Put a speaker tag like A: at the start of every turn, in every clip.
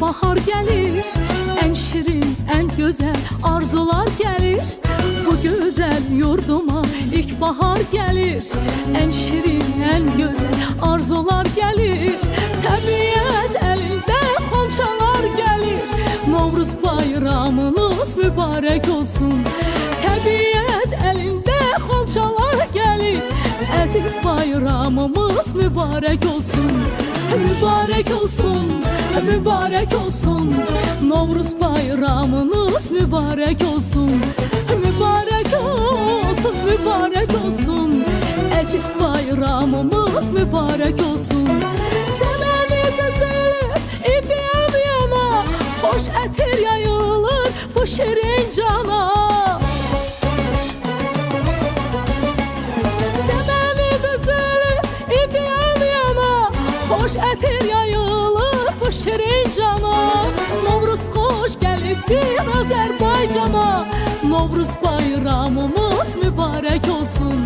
A: bahar gelir. En şirin, en güzel arzular gelir. Bu güzel yurduma ilkbahar gelir. En şirin, en güzel arzular gelir. Tabiat elinde komşalar gelir. Novruz bayramınız mübarek olsun. Tabiat elinde komşalar gelir. Aziz bayramımız mübarek olsun Mübarek olsun, mübarek olsun. Novruz bayramınız mübarek olsun. Mübarek olsun, mübarek olsun. Aziz bayramımız mübarek olsun. Semeni düzülür, idiyem yana Hoş etir yayılır bu şirin cana Etir yayılır bu şirin cana Novruz hoş gelibdir Azerbaycana. Novruz bayramımız mübarek olsun.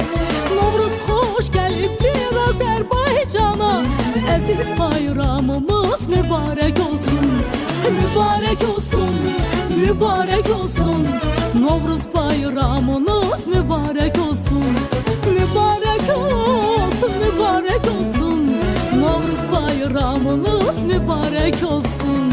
A: Novruz hoş gelibdir Azerbaycana. Aziz bayramımız mübarek olsun. Mübarek olsun, mübarek olsun. Novruz bayramınız mübarek olsun bayramınız mübarek olsun.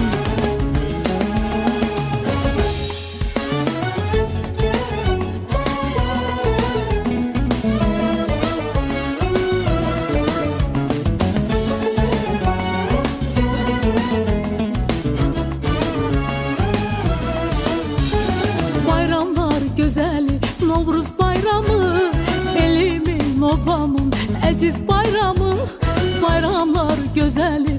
A: Bayramlar güzeli Novruz bayramı. Elimin obamın aziz bayramı. Bayramlar güzeli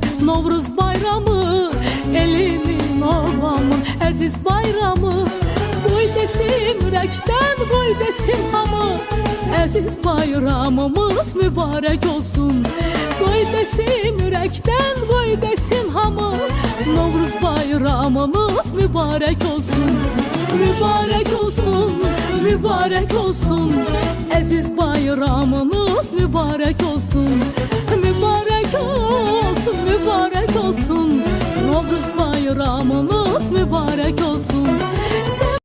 A: aziz bayramı Koy desin yürekten koy desin hamı Aziz bayramımız mübarek olsun. Koy desin yürekten koy desin hamı Novruz bayramımız mübarek olsun. Mübarek olsun, mübarek olsun. Aziz bayramımız mübarek olsun bayramınız mübarek olsun. Sen